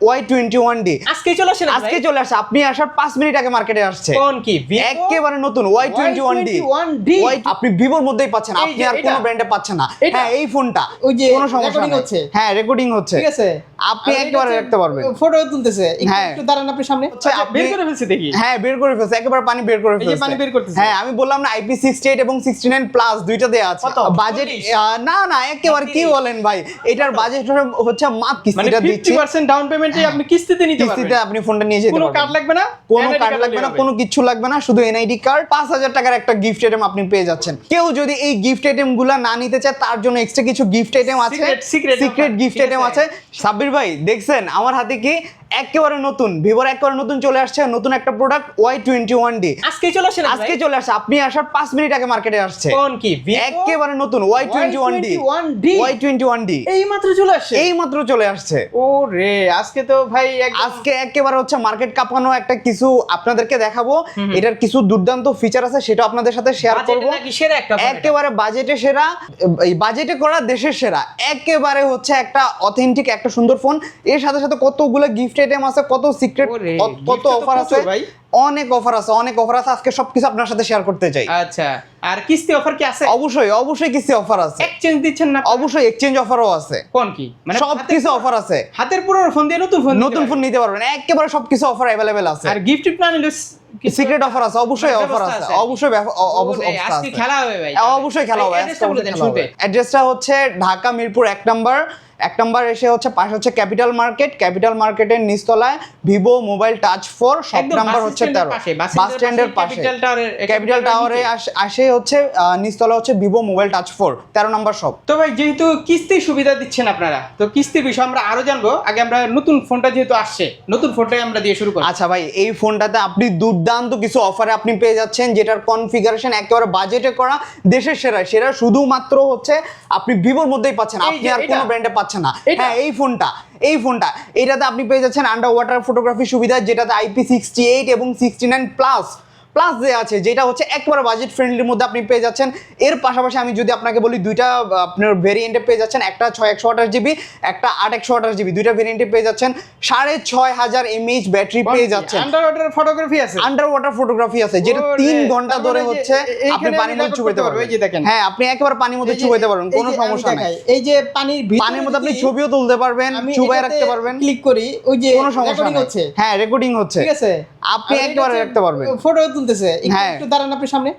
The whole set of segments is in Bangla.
ওয়াই টোয়েন্টি ওয়ান ডি আজকে চলে আসেন আজকে চলে আসছে আপনি আসার পাঁচ মিনিট আগে মার্কেটে আসছে। কোন কি? একেবারে নতুন ওয়াই টোয়েন্টি ওয়ান ডি আপনি ভিভোর মধ্যেই পাচ্ছেন। আপনি আর কোনো ব্র্যান্ডে পাচ্ছেন না। হ্যাঁ এই ফোনটা ওই যে কোনো সমস্যা হচ্ছে? হ্যাঁ রেকর্ডিং হচ্ছে। ঠিক আছে। আপনি আর একেবারে রাখতে পারবেন। ফটো তুলতেছে। একটু- হ্যাঁ। দাঁড়ান আপনি সামনে। আচ্ছা, আপনি বের করে ফেলছি দেখি। হ্যাঁ বের করে ফেলছে। একেবারে পানি বের করে ফেলছে। পানি বের করতেছে। হ্যাঁ আমি বললাম না আইপি সিক্সটি এইট এবং সিক্সটি নাইন প্লাস দুইটা দেওয়া আছে। বাজেট না না একেবারে কি বলেন ভাই? এটার বাজেট হচ্ছে মাত্র মানে কিস্তিটা দিচ্ছি। 50% ডাউন পেমেন্টে আপনি কিস্তিতে নিতে কিস্তিতে আপনি ফোনটা নিয়ে যেতে কোনো পারবেন। কার্ড লাগবে না? কোনো কার্ড লাগবে না কোনো কিছু লাগবে না শুধু এনআইডি কার্ড পাঁচ হাজার টাকার একটা গিফট আইটেম আপনি পেয়ে যাচ্ছেন। কেউ যদি এই গিফট আইটেমগুলা না নিতে চায় তার জন্য এক্সট্রা কিছু গিফট আইটেম আছে। সিক্রেট গিফট আইটেম আছে। আছে। সাব্বির ভাই দেখছেন? আমার হাতে কি একেবারে নতুন ভিভোর একেবারে নতুন চলে আসছে নতুন একটা product Y twenty one D আজকে চলে আসেন আজকে চলে আসছে আপনি আসার পাঁচ মিনিট আগে মার্কেটে আসছে। কোন কি একেবারে নতুন Y twenty one D Y21D Y twenty one D এই মাত্র চলে আসছে? এই মাত্র চলে আসছে। ও রে আজকে তো ভাই আজকে একেবারে হচ্ছে মার্কেট কাঁপানো একটা কিছু আপনাদেরকে দেখাবো। এটার কিছু দুর্দান্ত ফিচার আছে সেটা আপনাদের সাথে শেয়ার করব। একেবারে বাজেটে সেরা এই বাজেটে করা দেশের সেরা। একেবারে হচ্ছে একটা অথেন্টিক একটা সুন্দর ফোন এর সাথে সাথে কতগুলো গিফট আইটেম আছে কত সিক্রেট কত অফার আছে ভাই। অনেক অফার আছে অনেক অফার আছে। আজকে সবকিছু আপনার সাথে শেয়ার করতে চাই। আচ্ছা আর কিস্তি অফার কি আছে? অবশ্যই অবশ্যই কিছু অফার আছে। এক্সচেঞ্জ দিচ্ছেন না অবশ্যই এক্সচেঞ্জ অফারও আছে। কোন কি? মানে সব হাতের কিছু পুরো- অফার আছে। হাতের পুরো ফোন দিয়ে নতুন ফোন নতুন ফোন নিতে পারবেন। একেবারে সবকিছু অফার অ্যাভেলেবেল আছে। আর গিফট প্ল্যান সিক্রেট অফার আছে অবশ্যই অফার আছে। অবশ্যই ব্যব- অ- অবশ্য- ওরে, অবস্থা আজকে খেলা হবে ভাই অবশ্যই খেলা হবে অবশ্যই। অ্যাড্রেসটা হচ্ছে ঢাকা মিরপুর এক নাম্বার এক নাম্বার এসে হচ্ছে পাশে হচ্ছে ক্যাপিটাল মার্কেট ক্যাপিটাল মার্কেটের নিচতলায় ভিভো মোবাইল টাচ ফোর একদম নাম্বার হচ্ছে তেরো। বাস স্ট্যান্ডের পাশে ক্যাপিটাল টাওয়ারে আসে হচ্ছে নিচতলা হচ্ছে ভিভো মোবাইল টাচ ফোর তেরো নাম্বার শপ তো ভাই যেহেতু কিস্তির সুবিধা দিচ্ছেন আপনারা তো কিস্তির বিষয়ে আমরা আরও জানব। আগে আমরা নতুন ফোনটা যেহেতু আসছে নতুন ফোনটাই আমরা দিয়ে শুরু করি আচ্ছা ভাই এই ফোনটাতে আপনি দুর্দান্ত কিছু অফারে আপনি পেয়ে যাচ্ছেন যেটার কনফিগারেশন একেবারে বাজেটে করা দেশের সেরা সেরা শুধুমাত্র হচ্ছে আপনি ভিভোর মধ্যেই পাচ্ছেন। আপনি আর কোনো ব্র্যান্ডে পাচ্ছেন না এটা? হ্যাঁ এই ফোনটা এই ফোনটা এটাতে আপনি পেয়ে যাচ্ছেন আন্ডার ওয়াটার ফটোগ্রাফি সুবিধা যেটাতে আইপি সিক্সটি এইট এবং সিক্সটি নাইন প্লাস প্লাস যে আছে যেটা হচ্ছে একবারে বাজেট ফ্রেন্ডলির মধ্যে আপনি পেয়ে যাচ্ছেন। এর পাশাপাশি আমি যদি আপনাকে বলি দুইটা আপনার ভেরিয়েন্টে পেয়ে যাচ্ছেন। একটা ছয় একশো আঠাশ জিবি একটা আট একশো আঠাশ জিবি দুইটা ভেরিয়েন্টে পেয়ে যাচ্ছেন। সাড়ে ছয় হাজার এমএইচ ব্যাটারি পেয়ে যাচ্ছেন। আন্ডার ওয়াটার ফটোগ্রাফি আছে। আন্ডার ওয়াটার ফটোগ্রাফি আছে যেটা তিন ঘণ্টা ধরে হচ্ছে আপনি পানির মধ্যে চুবাইতে পারবেন। এই যে দেখেন। হ্যাঁ আপনি একেবারে পানির মধ্যে চুবাইতে পারবেন কোনো সমস্যা নেই। এই যে পানির পানির মধ্যে আপনি ছবিও তুলতে পারবেন চুবাই রাখতে পারবেন। ক্লিক করি ওই যে কোনো সমস্যা হচ্ছে। হ্যাঁ রেকর্ডিং হচ্ছে। ঠিক আছে। আপনি একেবারে রাখতে পারবেন। ফটো তুলতেছে। একটু- হ্যাঁ। দাঁড়ান আপনি সামনে।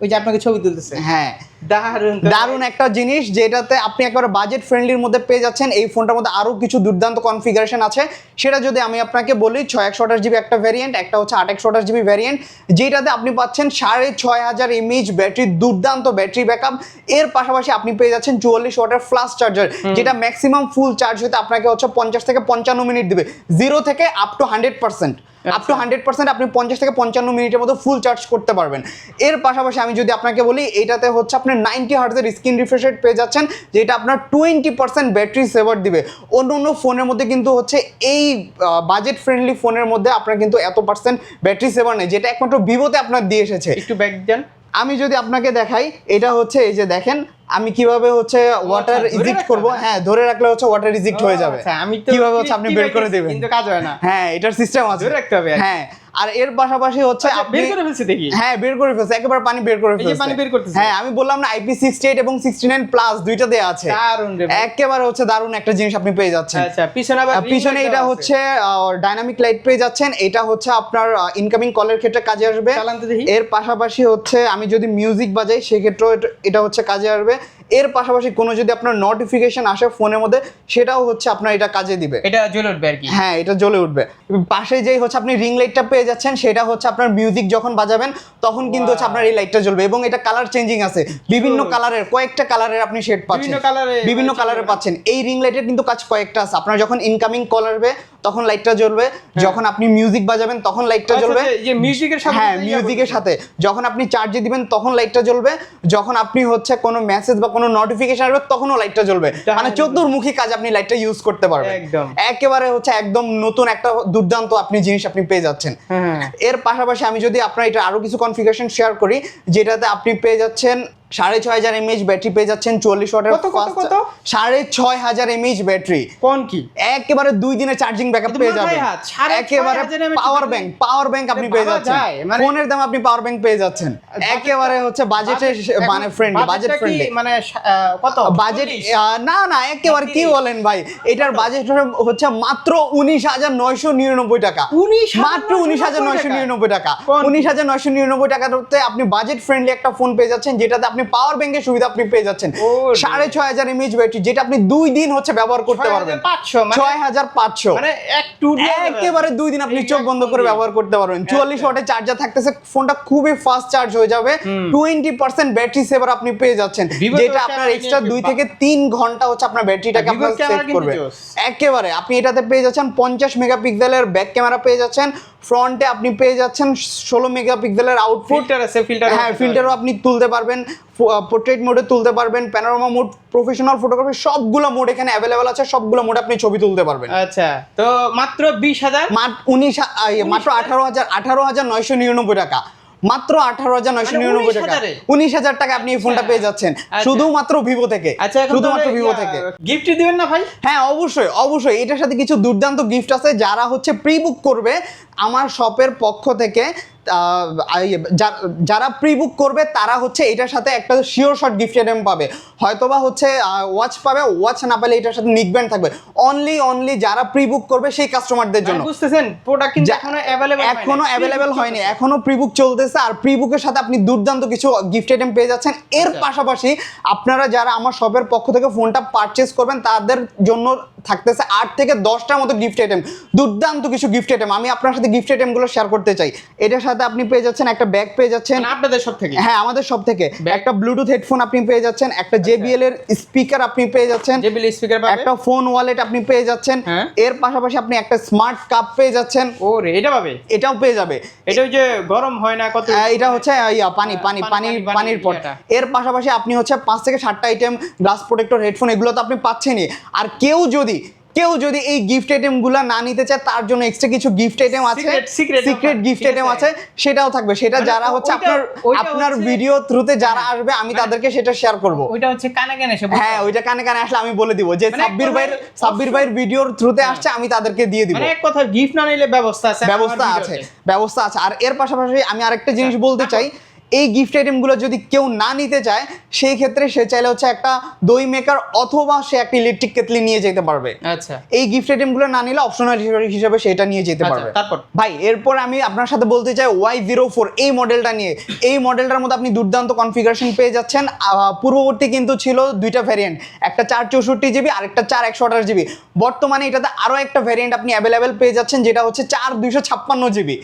ওই যে আপনাকে ছবি তুলতেছে। হ্যাঁ। দারুণ দারুণ একটা জিনিস যেটাতে আপনি একেবারে বাজেট ফ্রেন্ডলির মধ্যে পেয়ে যাচ্ছেন। এই ফোনটার মধ্যে আরও কিছু দুর্দান্ত কনফিগারেশন আছে। সেটা যদি আমি আপনাকে বলি ছয় একশো আঠাশ জিবি একটা ভ্যারিয়েন্ট একটা হচ্ছে আট একশো আঠাশ জিবি ভ্যারিয়েন্ট যেটাতে আপনি পাচ্ছেন সাড়ে ছয় হাজার এমএইচ ব্যাটারি দুর্দান্ত ব্যাটারি ব্যাকআপ এর পাশাপাশি আপনি পেয়ে যাচ্ছেন চুয়াল্লিশ ওয়াটের ফ্লাশ চার্জার যেটা ম্যাক্সিমাম ফুল চার্জ হতে আপনাকে হচ্ছে পঞ্চাশ থেকে পঞ্চান্ন মিনিট দিবে। জিরো থেকে up to hundred percent up to hundred percent আপনি পঞ্চাশ থেকে পঞ্চান্ন মিনিটের মতো ফুল চার্জ করতে পারবেন। এর পাশাপাশি আমি যদি আপনাকে বলি এটাতে হচ্ছে আপনি নাইনটি হার্টসের স্ক্রিন রিফ্রেশ রেট পেয়ে যাচ্ছেন যেটা আপনার টোয়েন্টি পার্সেন্ট ব্যাটারি সেভার দিবে। অন্য অন্য ফোনের মধ্যে কিন্তু হচ্ছে এই বাজেট ফ্রেন্ডলি ফোনের মধ্যে আপনার কিন্তু এত পার্সেন্ট ব্যাটারি সেভার নেই যেটা একমাত্র ভিভোতে আপনার দিয়ে এসেছে। একটু ব্যাক দেন। আমি যদি আপনাকে দেখাই এটা হচ্ছে এই যে দেখেন আমি কীভাবে হচ্ছে ওয়াটার ধরে ইজিক্ট করব? হ্যাঁ ধরে রাখলে হচ্ছে ওয়াটার ইজিক্ট হয়ে যাবে। হ্যাঁ আমি কীভাবে হচ্ছে আপনি বের করে দেবেন দিবেন? কিন্তু কাজ হয় না। হ্যাঁ এটার সিস্টেম আছে। ধরে রাখতে হবে। হ্যাঁ আর এর পাশাপাশি হচ্ছে আচ্ছা, বের করে ফেলছি দেখি। হ্যাঁ বের করে ফেলছে একেবারে পানি বের করে ফেলছে পানি বের করতেছে। হ্যাঁ আমি বললাম না আইপি সিক্সটি এইট এবং সিক্সটি নাইন প্লাস দুইটা দেয়া আছে। ভাই। একেবারে হচ্ছে দারুণ একটা জিনিস আপনি পেয়ে যাচ্ছেন। আচ্ছা পিছনে পিছনে এটা হচ্ছে ডাইনামিক লাইট পেয়ে যাচ্ছেন। এটা হচ্ছে আপনার ইনকামিং কলের ক্ষেত্রে কাজে আসবে। এর পাশাপাশি হচ্ছে আমি যদি মিউজিক বাজাই সেক্ষেত্রেও এটা হচ্ছে কাজে আসবে। এর পাশাপাশি কোনো যদি আপনার নোটিফিকেশন আসে ফোনের মধ্যে সেটাও হচ্ছে আপনার এটা কাজে দিবে। এটা জ্বলে উঠবে আর কি। হ্যাঁ এটা জ্বলে উঠবে। পাশে যেই হচ্ছে আপনি রিং লাইটটা পেয়ে যাচ্ছেন সেটা হচ্ছে আপনার মিউজিক যখন বাজাবেন তখন কিন্তু হচ্ছে আপনার এই লাইটটা জ্বলবে এবং এটা কালার চেঞ্জিং আছে। বিভিন্ন কালারের কয়েকটা কালারের আপনি শেড পাচ্ছেন। বিভিন্ন colour-এ বিভিন্ন কালারে পাচ্ছেন। এই রিং লাইটের কিন্তু কাজ কয়েকটা আছে। আপনার যখন ইনকামিং কল আসবে তখন লাইটটা জ্বলবে যখন আপনি মিউজিক বাজাবেন তখন লাইটটা আচ্ছা, জ্বলবে। মিউজিকের সাথে হ্যাঁ মিউজিকের সাথে। যখন আপনি চার্জে দিবেন তখন লাইটটা জ্বলবে। যখন আপনি হচ্ছে কোনো মেসেজ বা কোনো নোটিফিকেশন আসবে তখনও লাইটটা জ্বলবে। মানে চতুর্মুখী কাজ আপনি লাইটটা ইউজ করতে পারবেন। একেবারে হচ্ছে একদম নতুন একটা দুর্দান্ত আপনি জিনিস আপনি পেয়ে যাচ্ছেন। হ্যাঁ এর পাশাপাশি আমি যদি আপনার এটা আরও কিছু কনফিগারেশন শেয়ার করি যেটাতে আপনি পেয়ে যাচ্ছেন সাড়ে ছয় হাজার এমএইচ ব্যাটারি পেয়ে যাচ্ছেন চল্লিশ ওয়াটের কত, কত, কত? সাড়ে ছয় হাজার এমএইচ ব্যাটারি কোন কি? একেবারে দুই দিনের চার্জিং ব্যাকআপ পেয়ে যাবেন। একেবারে পাওয়ার ব্যাংক পাওয়ার ব্যাংক আপনি পেয়ে যাচ্ছেন। মানে- ফোনের দাম আপনি পাওয়ার ব্যাংক পেয়ে যাচ্ছেন। একেবারে হচ্ছে বাজেটে মানে ফ্রেন্ডলি বাজেট ফ্রেন্ডলি মানে কত? বাজেট না না একেবারে কি বলেন ভাই? এটার বাজেট হচ্ছে মাত্র উনিশ হাজার নয়শো নিরানব্বই টাকা। 19,999 মাত্র উনিশ হাজার নয়শো নিরানব্বই টাকা। উনিশ হাজার নয়শো নিরানব্বই টাকাতে আপনি বাজেট ফ্রেন্ডলি একটা ফোন পেয়ে যাচ্ছেন যেটাতে আপনি পাওয়ার ব্যাংকের সুবিধা আপনি পেয়ে যাচ্ছেন। সাড়ে ছয় হাজার এমএইচ ব্যাটারি যেটা আপনি দুই দিন হচ্ছে ব্যবহার করতে পারবেন। 6500 মানে ছয় হাজার পাঁচশো। মানে একেবারে দুই দিন আপনি চোখ বন্ধ করে ব্যবহার করতে পারবেন। চুয়াল্লিশ ওয়াটের চার্জার থাকতেছে ফোনটা খুবই ফাস্ট চার্জ হয়ে যাবে। টোয়েন্টি পার্সেন্ট ব্যাটারি সেভার আপনি পেয়ে যাচ্ছেন। যেটা আপনার এক্সট্রা দুই থেকে তিন ঘণ্টা হচ্ছে আপনার ব্যাটারিটাকে আপনার সেভ করবে। একেবারে আপনি এটাতে পেয়ে যাচ্ছেন পঞ্চাশ মেগাপিক্সেলের ব্যাক ক্যামেরা পেয়ে যাচ্ছেন। ফ্রন্টে আপনি পেয়ে যাচ্ছেন ষোলো মেগাপিক্সেলের আউটপুট ফিল্টার আছে ফিল্টার হ্যাঁ ফিল্টারও আপনি তুলতে পারবেন। পোর্ট্রেট মোডে তুলতে পারবেন। প্যানোরামা মোড প্রফেশনাল ফটোগ্রাফি সবগুলো মোড এখানে অ্যাভেলেবেল আছে। সবগুলো মোডে আপনি ছবি তুলতে পারবেন। আচ্ছা তো মাত্র বিশ হাজার? মাত্র উনিশ ইয়ে, মাত্র আঠারো হাজার আঠারো হাজার নয়শো নিরানব্বই টাকা। মাত্র আঠারো হাজার নয়শো মানে নিরানব্বই টাকা। উনিশ হাজার টাকা আপনি এই ফোনটা আচ্ছা। পেয়ে যাচ্ছেন। আচ্ছা। শুধুমাত্র ভিভো থেকে। আচ্ছা শুধুমাত্র ভিভো থেকে। গিফট দিবেন না ভাই? হ্যাঁ অবশ্যই অবশ্যই। এটার সাথে কিছু দুর্দান্ত গিফট আছে। যারা হচ্ছে প্রি বুক করবে আমার শপের পক্ষ থেকে আহ, আই- যা- যারা প্রি বুক করবে তারা হচ্ছে এটার সাথে একটা শিওর শট গিফট আইটেম পাবে। হয়তোবা হচ্ছে ওয়াচ পাবে ওয়াচ না পেলে এটার সাথে নিক ব্যান্ড থাকবে। অনলি অনলি যারা প্রি বুক করবে সেই কাস্টমারদের জন্য। মানে বুঝতেছেন প্রোডাক্ট কিন্তু এখনও অ্যাভেলেবল এখনও অ্যাভেলেবেল হয়নি এখনও প্রি বুক চলতেছে আর প্রি বুকের সাথে আপনি দুর্দান্ত কিছু গিফট আইটেম পেয়ে যাচ্ছেন। এর আচ্ছা। পাশাপাশি আপনারা যারা আমার শপের পক্ষ থেকে ফোনটা পারচেস করবেন তাদের জন্য থাকতেছে আট থেকে দশটার মতো গিফট আইটেম দুর্দান্ত কিছু গিফট আইটেম আমি আপনার সাথে গিফট আইটেমগুলো শেয়ার করতে চাই। এটার সাথে আপনি পেয়ে যাচ্ছেন একটা ব্যাগ পেয়ে যাচ্ছেন। মানে আপনাদের সব থেকে হ্যাঁ আমাদের সব থেকে একটা ব্লুটুথ হেডফোন আপনি পেয়ে যাচ্ছেন একটা জেবিএল এর স্পিকার আপনি পেয়ে যাচ্ছেন জেবিএল স্পিকার একটা ফোন ওয়ালেট আপনি পেয়ে যাচ্ছেন হ্যাঁ। এর পাশাপাশি আপনি একটা স্মার্ট কাপ পেয়ে যাচ্ছেন। ও রে এটা পাবে? এটাও পেয়ে যাবে। এটা ওই যে গরম হয় না কত? এটা হচ্ছে ইয়া পানি হ্যাঁ, পানি পানি, পানির পানি, পানির পট এর পাশাপাশি আপনি হচ্ছে পাঁচ থেকে সাতটা আইটেম গ্লাস প্রোটেক্টর হেডফোন এগুলো তো আপনি পাচ্ছেনই। আর কেউ যদি কেউ যদি এই গিফট আইটেমগুলো না নিতে চায় তার জন্য এক্সট্রা কিছু গিফট আইটেম আছে সিক্রেট গিফট আইটেম আছে? সেটাও থাকবে। সেটা মানে যারা হচ্ছে আপনার আপনার ভিডিও থ্রুতে যারা আসবে আমি মানে- তাদেরকে সেটা শেয়ার করব। ওইটা হচ্ছে কানে কানে এসে হ্যাঁ ওইটা কানে কানে আসলে আমি বলে দিব যে মানে সাব্বির ভাইয়ের সাব্বির ভাইয়ের ভিডিওর থ্রুতে আসছে আমি তাদেরকে দিয়ে দিব। মানে এক কথা গিফট না নিলে ব্যবস্থা আছে ব্যবস্থা আছে ব্যবস্থা আছে। আর এর পাশাপাশি আমি আরেকটা জিনিস আচ্ছা, বলতে চাই এই গিফট আইটেমগুলো যদি কেউ না নিতে চায় সেই ক্ষেত্রে সে চাইলে হচ্ছে একটা দই মেকার অথবা সে একটা ইলেকট্রিক কেতলি নিয়ে যেতে পারবে। আচ্ছা। এই গিফট আইটেমগুলো না নিলে অপশনাল হিসেবে সেটা নিয়ে যেতে আচ্ছা, পারবে। তারপর? ভাই এরপর আমি আপনার সাথে বলতে চাই ওয়াই জিরো ফোর এই মডেলটা নিয়ে। এই মডেলটার মধ্যে আপনি দুর্দান্ত কনফিগারেশন পেয়ে যাচ্ছেন। পূর্ববর্তী কিন্তু ছিল দুইটা ভ্যারিয়েন্ট একটা চার চৌষট্টি জিবি আর একটা চার একশো আঠাশ জিবি বর্তমানে এটাতে আরও একটা ভ্যারিয়েন্ট আপনি অ্যাভেলেবেল পেয়ে যাচ্ছেন যেটা হচ্ছে চার দুইশো ছাপ্পান্ন জিবি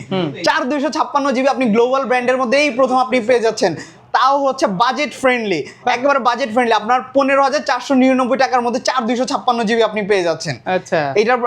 চার দুইশো ছাপ্পান্ন জিবি আপনি গ্লোবাল ব্র্যান্ডের মধ্যে এই প্রথম আপনি পেয়ে যাচ্ছেন। তাও হচ্ছে বাজেট ফ্রেন্ডলি একেবারে বাজেট ফ্রেন্ডলি আপনার পনেরো হাজার চারশো নিরানব্বই টাকার মধ্যে চার দুইশো ছাপ্পান্ন জিবি আপনি পেয়ে যাচ্ছেন। আচ্ছা। এটার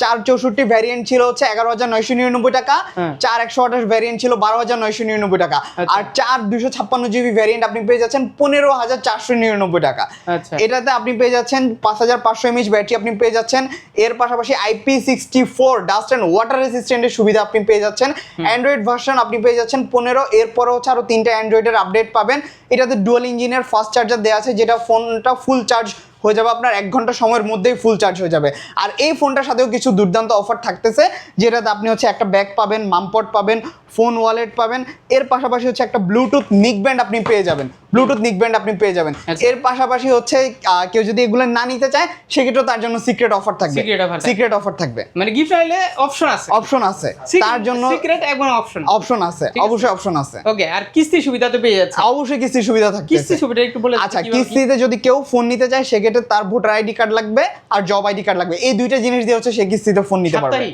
চার চৌষট্টি ভ্যারিয়েন্ট ছিল হচ্ছে এগারো হাজার নয়শো নিরানব্বই টাকা হ্যাঁ। চার একশো আঠাশ ভ্যারিয়েন্ট ছিল বারো হাজার নয়শো নিরানব্বই টাকা। আচ্ছা। আর চার দুশো ছাপ্পান্ন জিবি ভ্যারিয়েন্ট আপনি পেয়ে যাচ্ছেন পনেরো হাজার চারশো নিরানব্বই টাকা। আচ্ছা। এটাতে আপনি পেয়ে যাচ্ছেন পাঁচ হাজার পাঁচশো এমএইচ ব্যাটারি আপনি পেয়ে যাচ্ছেন। এর পাশাপাশি IP sixty four dust and water রেসিস্ট্যান্টের সুবিধা আপনি পেয়ে যাচ্ছেন। অ্যান্ড্রয়েড ভার্সন আপনি পেয়ে যাচ্ছেন পনেরো এরপরে হচ্ছে আরও তিনটা অ্যান্ড্রয়েডের আপডেট পাবেন। এটাতে ডুয়াল ইঞ্জিনের ফাস্ট চার্জার দেওয়া আছে, যেটা ফোনটা ফুল চার্জ হয়ে যাবে আপনার এক ঘণ্টা সময়ের মধ্যেই ফুল চার্জ হয়ে যাবে। আর এই ফোনটার সাথেও কিছু দুর্দান্ত অফার থাকতেছে, যেটাতে আপনি হচ্ছে একটা ব্যাগ পাবেন মামপট পাবেন ফোন ওয়ালেট পাবেন। এর পাশাপাশি হচ্ছে একটা ব্লুটুথ নিক ব্যান্ড আপনি পেয়ে যাবেন। ব্লুটুথ নিক ব্যান্ড আপনি পেয়ে যাবেন। আচ্ছা। এর পাশাপাশি হচ্ছে কেউ যদি এগুলো না নিতে চায় সেক্ষেত্রেও তার জন্য সিক্রেট অফার থাকবে। সিক্রেট অফার থাকবে। মানে গিফট নিলে অপশন আছে। অপশন আছে। তার জন্য সিক্রেট এবং অপশন অপশন আছে। অবশ্যই অপশন আছে। ওকে আর কিস্তি সুবিধা তো পেয়ে যাচ্ছে। অবশ্যই কিস্তি সুবিধা থাকবে। কিস্তি সুবিধা একটু বলে আচ্ছা কিস্তিতে যদি কেউ ফোন নিতে চায় সেক্ষেত্রে তার ভোটার আইডি কার্ড লাগবে আর জব আইডি কার্ড লাগবে। এই দুইটা জিনিস দিয়ে হচ্ছে সে কিস্তিতে ফোন নিতে পারবে।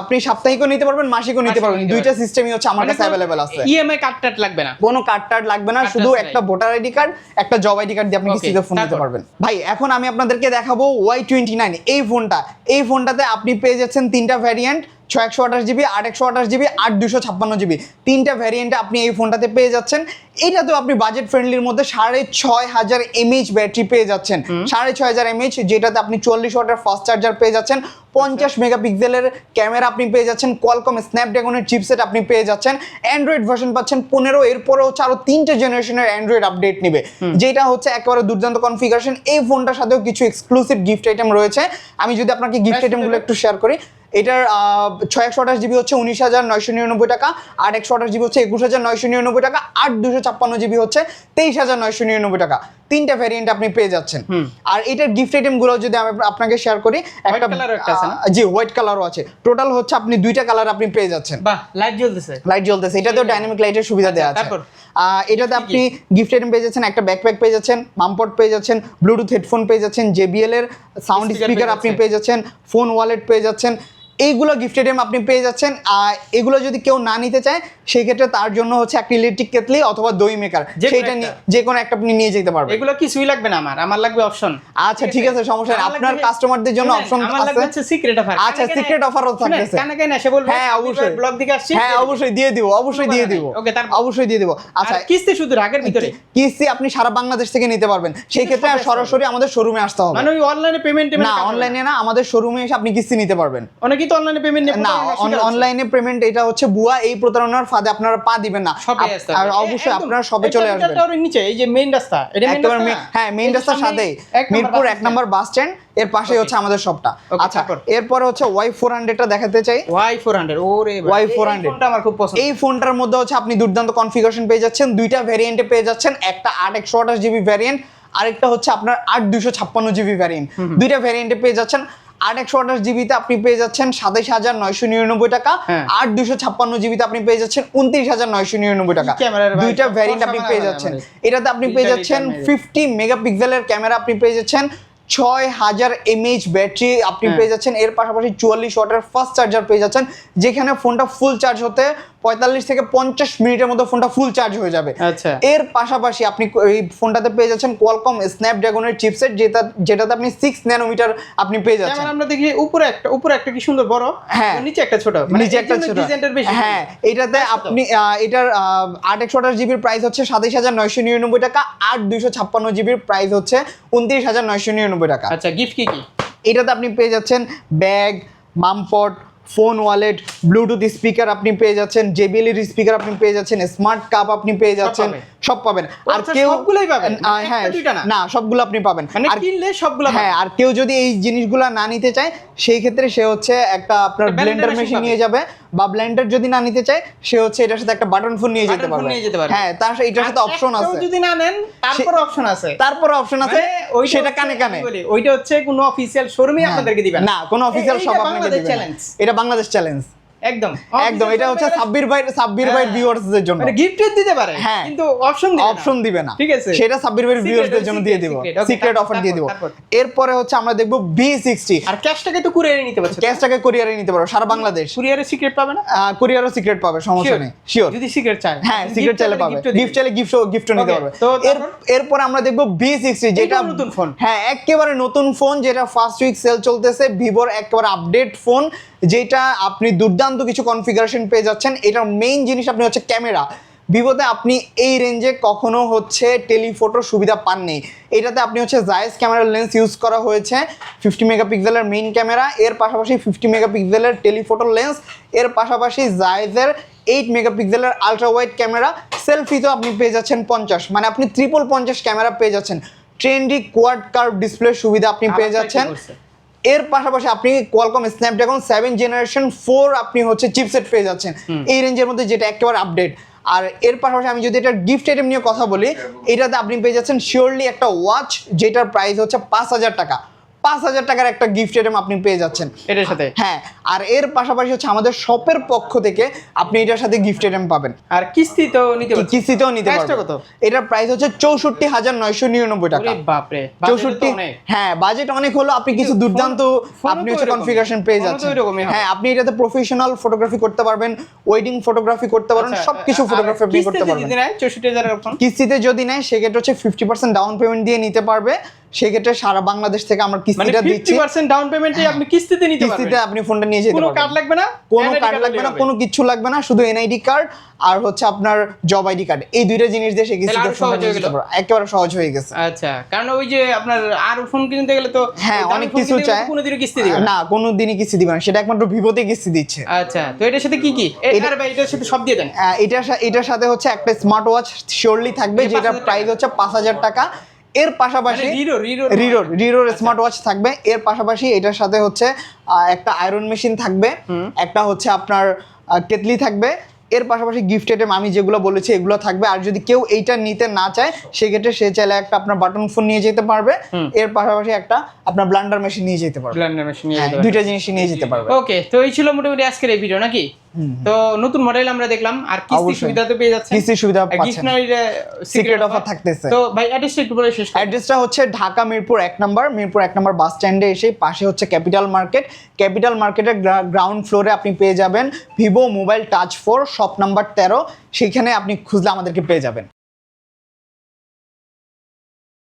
আপনি সাপ্তাহিকও নিতে পারবেন মাসিকও নিতে পারবেন। দুইটা। সিস্টেমই হচ্ছে আমার কাছে অ্যাভেলেবেল আছে। ইএমআই কার্ড টার্ড লাগবে না। কোনো কার্ড টার্ড লাগবে না শুধু একটা ভোটার আইডি কার্ড একটা জব আইডি কার্ড দিয়ে আপনি কিস্তিতে ফোন নিতে পারবেন। ভাই এখন আমি আপনাদেরকে দেখাবো ওয়াই টোয়েন্টি নাইন এই ফোনটা এই ফোনটাতে আপনি পেয়ে যাচ্ছেন তিনটা ভ্যারিয়েন্ট ছয় একশো আঠাশ জিবি আট একশো আঠাশ জিবি আট দুশো ছাপ্পান্ন জিবি। তিনটা ভ্যারিয়েন্টে আপনি এই ফোনটাতে পেয়ে যাচ্ছেন। এটাতেও আপনি বাজেট ফ্রেন্ডলির মধ্যে সাড়ে ছয় হাজার এমএইচ ব্যাটারি পেয়ে যাচ্ছেন। সাড়ে ছয় হাজার এমএইচ যেটাতে আপনি চল্লিশ ওয়াটের ফাস্ট চার্জার পেয়ে যাচ্ছেন। পঞ্চাশ মেগাপিক্সেলের ক্যামেরা আপনি পেয়ে যাচ্ছেন। কোয়ালকম স্ন্যাপড্রাগনের চিপসেট আপনি পেয়ে যাচ্ছেন। অ্যান্ড্রয়েড ভার্সন পাচ্ছেন পনেরো এরপরে হচ্ছে আরও তিনটে জেনারেশনের অ্যান্ড্রয়েড আপডেট নিবে। যেটা হচ্ছে একেবারে দুর্দান্ত কনফিগারেশন এই ফোনটার সাথেও কিছু এক্সক্লুসিভ গিফট আইটেম রয়েছে। আমি যদি আপনাকে গিফট আইটেমগুলো একটু শেয়ার করি এটার ছয় একশো আঠাশ জিবি হচ্ছে উনিশ হাজার নয়শো নিরানব্বই টাকা আট একশো আঠাশ জিবি হচ্ছে একুশ হাজার নয়শো নিরানব্বই টাকা আট দুশো ছাপ্পান্ন জিবি হচ্ছে তেইশ হাজার নয়শো নিরানব্বই টাকা। তিনটা ভ্যারিয়েন্ট আপনি পেয়ে যাচ্ছেন। আর এটার গিফট আইটেমগুলো যদি আমি আপনাকে শেয়ার করি একটা colour একটা আছে না? জি হোয়াইট কালারও আছে। টোটাল হচ্ছে আপনি দুইটা কালার আপনি পেয়ে যাচ্ছেন। বাহ লাইট জ্বলতেছে। লাইট জ্বলতেছে। এটাতেও ডাইনামিক লাইটের সুবিধা দেওয়া আছে। আচ্ছা, তারপর? এটাতে আপনি গিফট আইটেম পেয়ে যাচ্ছেন একটা ব্যাকপ্যাক পেয়ে যাচ্ছেন মামপট পেয়ে যাচ্ছেন ব্লুটুথ হেডফোন পেয়ে যাচ্ছেন জেবিএল এর সাউন্ড স্পিকার আপনি পেয়ে যাচ্ছেন ফোন ওয়ালেট পেয়ে যাচ্ছেন এইগুলো গিফট আইটেম আপনি পেয়ে যাচ্ছেন আর এগুলো যদি কেউ না নিতে চায় সেই ক্ষেত্রে তার জন্য হচ্ছে একটা ইলেকট্রিক কেতলি অথবা দই মেকার। নিয়ে যে কোনো একটা আপনি নিয়ে যেতে পারবেন। এগুলো কিছুই লাগবে না আমার আমার লাগবে অপশন আচ্ছা ঠিক আছে সমস্যা নেই। আপনার কাস্টমারদের জন্য অপশন আমার লাগবে হচ্ছে সিক্রেট অফার আচ্ছা, secret offer ও থাকতেছে। কানে কানে এসে বলবে হ্যাঁ অবশ্যই। ব্লগ দিকে আসছি হ্যাঁ অবশ্যই দিয়ে দিব অবশ্যই দিয়ে দিব। ওকে তারপর অবশ্যই দিয়ে দিব। আচ্ছা কিস্তি শুধু রাগের ভিতরে কিস্তি আপনি সারা বাংলাদেশ থেকে নিতে পারবেন। সেই ক্ষেত্রে সরাসরি আমাদের শোরুমে আসতে হবে। মানে অনলাইনে পেমেন্ট না অনলাইনে না। আমাদের শোরুমে এসে আপনি কিস্তি নিতে পারবেন। অনেকেই তো অনলাইনে পেমেন্ট না অনলাইনে পেমেন্ট এটা হচ্ছে বুয়া এই প্রতারণার ফাঁদে আপনারা পা দিবেন না। আর অবশ্যই আপনারা সবে চলে আসবেন। নিচে এই যে মেইন রাস্তা এটা মেইন রাস্তা? হ্যাঁ মেইন রাস্তার সাথেই। মিরপুর এক নম্বর বাস স্ট্যান্ড এর পাশে Okay. হচ্ছে আমাদের শপটা আচ্ছা এরপরে হচ্ছে ওয়াই ফোর হান্ড্রেডটা দেখাতে চাই। ওয়াই ফোর হান্ড্রেড ওরে এই Y400 ফোনটা আমার খুব পছন্দ। এই ফোনটার মধ্যে হচ্ছে আপনি দুর্দান্ত কনফিগারেশন পেয়ে যাচ্ছেন। দুইটা ভ্যারিয়েন্টে পেয়ে যাচ্ছেন। একটা আট একশো আঠাশ জিবি ভ্যারিয়েন্ট আরেকটা হচ্ছে আপনার আট দুশো ছাপ্পান্ন জিবি ভ্যারিয়েন্ট দুইটা ভ্যারিয়েন্টে পেয়ে যাচ্ছেন। আট একশো আঠাশ জিবিতে আপনি পেয়ে যাচ্ছেন সাতাইশ হাজার নয়শো নিরানব্বই টাকা হ্যাঁ। আট দুশো ছাপ্পান্ন জিবিতে আপনি পেয়ে যাচ্ছেন উনত্রিশ হাজার নয়শো নিরানব্বই টাকা দুইটা ভ্যারিয়েন্ট আপনি পেয়ে যাচ্ছেন। এটাতে আপনি পেয়ে যাচ্ছেন। ফিফটি মেগাপিক্সেলের ক্যামেরা আপনি পেয়ে যাচ্ছেন ছয় হাজার এমএইচ ব্যাটারি আপনি হ্যাঁ। পেয়ে যাচ্ছেন এর পাশাপাশি চুয়াল্লিশ ওয়াটের ফাস্ট চার্জার পেয়ে যাচ্ছেন যেখানে ফোনটা ফুল চার্জ হতে পঁয়তাল্লিশ থেকে পঞ্চাশ মিনিটের মধ্যে ফোনটা ফুল চার্জ হয়ে যাবে। আচ্ছা। এর পাশাপাশি আপনি এই ফোনটাতে পেয়ে যাচ্ছেন কোয়ালকম স্ন্যাপড্রাগনের চিপসেট যেটা যেটাতে আপনি সিক্স ন্যানোমিটার আপনি পেয়ে যাচ্ছেন। আমরা দেখি উপরে একটা উপরে একটা কি সুন্দর বড় হ্যাঁ। নিচে একটা ছোট মানে নিচে একটা ছোট। হ্যাঁ এটাতে আপনি এটার আট একশো আঠাশ জিবির প্রাইস হচ্ছে সাতাইশ হাজার নয়শো নিরানব্বই টাকা আট দুইশো ছাপ্পান্ন জিবির প্রাইস হচ্ছে উনত্রিশ হাজার নয়শো নিরানব্বই টাকা। আচ্ছা গিফট কি কি? এটাতে আপনি পেয়ে যাচ্ছেন ব্যাগ মামপট ফোন ওয়ালেট ব্লুটুথ স্পিকার আপনি পেয়ে যাচ্ছেন জেবিএল এর স্পিকার আপনি পেয়ে যাচ্ছেন স্মার্ট কাপ আপনি পেয়ে যাচ্ছেন সব পাবেন। আর আচ্ছা, কেউ সবগুলোই পাবেন? হ্যাঁ? না? সবগুলো আপনি পাবেন। মানে আর কিনলে সবগুলো হ্যাঁ আর কেউ যদি এই জিনিসগুলো না নিতে চায় সেই ক্ষেত্রে সে হচ্ছে একটা আপনার ব্লেন্ডার মেশিন নিয়ে যাবে। বা ব্লেন্ডার যদি না নিতে চায় সে হচ্ছে এটার সাথে একটা বাটন ফোন নিয়ে যেতে পারবে। নিয়ে যেতে পারবে। হ্যাঁ তার সাথে এটার সাথে অপশন আছে। যদি না নেন তারপর অপশন আছে। তারপর অপশন আছে ওই সেটা কানে কানে। ওইটা হচ্ছে কোনো অফিসিয়াল শোরুমে হ্যাঁ। আপনাদেরকে দিবেন না। কোনো অফিসিয়াল শপ আপনাদের আপনাকে challenge। এটা বাংলাদেশ চ্যালেঞ্জ একদম। একদম এটা হচ্ছে সাব্বির ভাই সাব্বির ভাই হ্যাঁ। ভিউয়ার্সদের জন্য। মানে গিফট দিতে পারে হ্যাঁ। কিন্তু অপশন দিবে অপশন দিবে না। ঠিক আছে। সেটা সাব্বির ভাই ভিউয়ার্সদের জন্য দিয়ে দিব। সিক্রেট অফার দিয়ে দিব। এরপরে হচ্ছে আমরা দেখব আর ক্যাশটাকে তো কুরিয়ারে নিতে পারছ। ক্যাশটাকে কোরিয়ারে নিতে পারো সারা বাংলাদেশ। কুরিয়ারে সিক্রেট পাবে না? কোরিয়ারও সিক্রেট পাবে সমস্যা নেই। শিওর যদি সিক্রেট চায় হ্যাঁ সিক্রেট চাইলে পাবে। গিফট চাইলে গিফট গিফটও নিতে পারবে। তো এরপর আমরা দেখব বি সিক্সটি যেটা নতুন ফোন। হ্যাঁ একেবারে নতুন ফোন যেটা ফার্স্ট উইক সেল চলতেছে ভিভোর একেবারে আপডেট ফোন যেটা আপনি দুর্দান্ত কিছু কনফিগারেশন পেয়ে যাচ্ছেন এটার মেইন জিনিস আপনি হচ্ছে ক্যামেরা ভিভোতে আপনি এই রেঞ্জে কখনো হচ্ছে টেলিফোটোর সুবিধা পাননি। এটাতে আপনি হচ্ছে জায়েজ ক্যামেরার লেন্স ইউজ করা হয়েছে ফিফটি মেগাপিক্সেলের মেইন ক্যামেরা এর পাশাপাশি ফিফটি মেগাপিক্সেলের টেলিফোটোর লেন্স এর পাশাপাশি জায়েজের এইট মেগাপিক্সেলের আলট্রা ওয়াইড ক্যামেরা সেলফিতেও আপনি পেয়ে যাচ্ছেন পঞ্চাশ মানে আপনি ত্রিপল পঞ্চাশ ক্যামেরা পেয়ে যাচ্ছেন। ট্রেন্ডি কোয়াড কার্ভ ডিসপ্লে সুবিধা আপনি পেয়ে যাচ্ছেন? এর পাশাপাশি আপনি Qualcomm Snapdragon seven generation four আপনি হচ্ছে চিপসেট পেয়ে যাচ্ছেন। এই রেঞ্জের মধ্যে যেটা একেবারে আপডেট আর এর পাশাপাশি আমি যদি এটা গিফট আইটেম নিয়ে কথা বলি এটাতে আপনি পেয়ে যাচ্ছেন শিওরলি একটা ওয়াচ যেটার প্রাইস হচ্ছে পাঁচ হাজার টাকা। পাঁচ হাজার টাকার একটা গিফট আইটেম আপনি পেয়ে যাচ্ছেন। এটার সাথে? হ্যাঁ আর এর পাশাপাশি হচ্ছে আমাদের শপের পক্ষ থেকে আপনি এটার সাথে গিফট আইটেম পাবেন। আর কিস্তি তো নিতে কিস্তিতেও নিতে পারবেন। কত? এটার প্রাইস হচ্ছে চৌষট্টি হাজার নয়শো নিরানব্বই টাকা। ওরে বাপ রে চৌষট্টি হ্যাঁ বাজেট অনেক হলো আপনি কিছু দুর্দান্ত আপনি হচ্ছে কনফিগারেশন পেয়ে যাচ্ছেন। হ্যাঁ আপনি এটাতে প্রফেশনাল ফটোগ্রাফি করতে পারবেন ওয়েডিং ফটোগ্রাফি করতে পারবেন আচ্ছা, সবকিছু ফটোগ্রাফি আপনি করতে পারবেন। কিস্তিতে যদি নেয় সেক্ষেত্রে হচ্ছে ফিফটি পার্সেন্ট ডাউন পেমেন্ট দিয়ে নিতে পারবে। সেক্ষেত্রে সারা বাংলাদেশ থেকে আমরা মানে কিস্তিটা ফিফটি দিচ্ছি পার্সেন্ট ডাউন পেমেন্টে আপনি কিস্তিতে নিতে কিস্তিতে আপনি ফোনটা নিয়ে যেতে কোনো কার্ড লাগবে না? কোনো কার্ড লাগবে না কোনো কিছু লাগবে না শুধু এনআইডি কার্ড আর হচ্ছে আপনার জব আইডি কার্ড এই দুইটা জিনিস দিয়ে সে কিস্তিতে ফোনটা সহজ নিয়ে হয়ে যেতে গেল। পারবে। একেবারে সহজ হয়ে গেছে। আচ্ছা কারণ ওই যে আপনার আর ফোন কিনতে গেলে তো হ্যাঁ, অনেক কিছু চায়। কিস্তি দিবে না। না কোনো দিনই কিস্তি দিবে না। সেটা একমাত্র ভিভোতে কিস্তি দিচ্ছে। আচ্ছা তো এটার সাথে কি কি? এ- এটা- এটার সাথে সব দিয়ে দেন। আহ, এটার এটার সাথে হচ্ছে একটা স্মার্ট ওয়াচ শিওরলি থাকবে যেটা প্রাইস হচ্ছে পাঁচ হাজার টাকা। এর পাশাপাশি রিরো রিরো রিরোর রিরোর স্মার্ট ওয়াচ থাকবে। এর পাশাপাশি এটার সাথে হচ্ছে একটা আয়রন মেশিন থাকবে। একটা হচ্ছে আপনার কেতলি থাকবে। এর পাশাপাশি গিফট আইটেম আমি যেগুলো বলেছি এগুলো থাকবে। আর যদি কেউ এইটা নিতে না চায় সেক্ষেত্রে সে চাইলে একটা আপনার বাটন ফোন নিয়ে যেতে পারবে। এর পাশাপাশি একটা আপনার ব্লান্ডার মেশিন নিয়ে যেতে পারবে। ব্লেন্ডার মেশিন নিয়ে হ্যাঁ, দুইটা জিনিস নিয়ে যেতে পারবে। ওকে তো এই ছিল মোটামুটি আজকের এই ভিডিও নাকি? তো নতুন মডেল আমরা দেখলাম আর কিস্তি। সুবিধা তো পেয়ে যাচ্ছে কিস্তি সুবিধা পাচ্ছেন। সিক্রেট অফার থাকতেছে। তো ভাই অ্যাড্রেসটা একটু বলে শেষ অ্যাড্রেসটা হচ্ছে ঢাকা মিরপুর এক নম্বর মিরপুর এক নম্বর বাস স্ট্যান্ডে এসে পাশে হচ্ছে ক্যাপিটাল মার্কেট ক্যাপিটাল মার্কেটের গ্রাউন্ড ফ্লোরে আপনি পেয়ে যাবেন Vivo mobile touch four shop number তেরো। সেইখানে আপনি খুঁজলে আমাদেরকে পেয়ে যাবেন।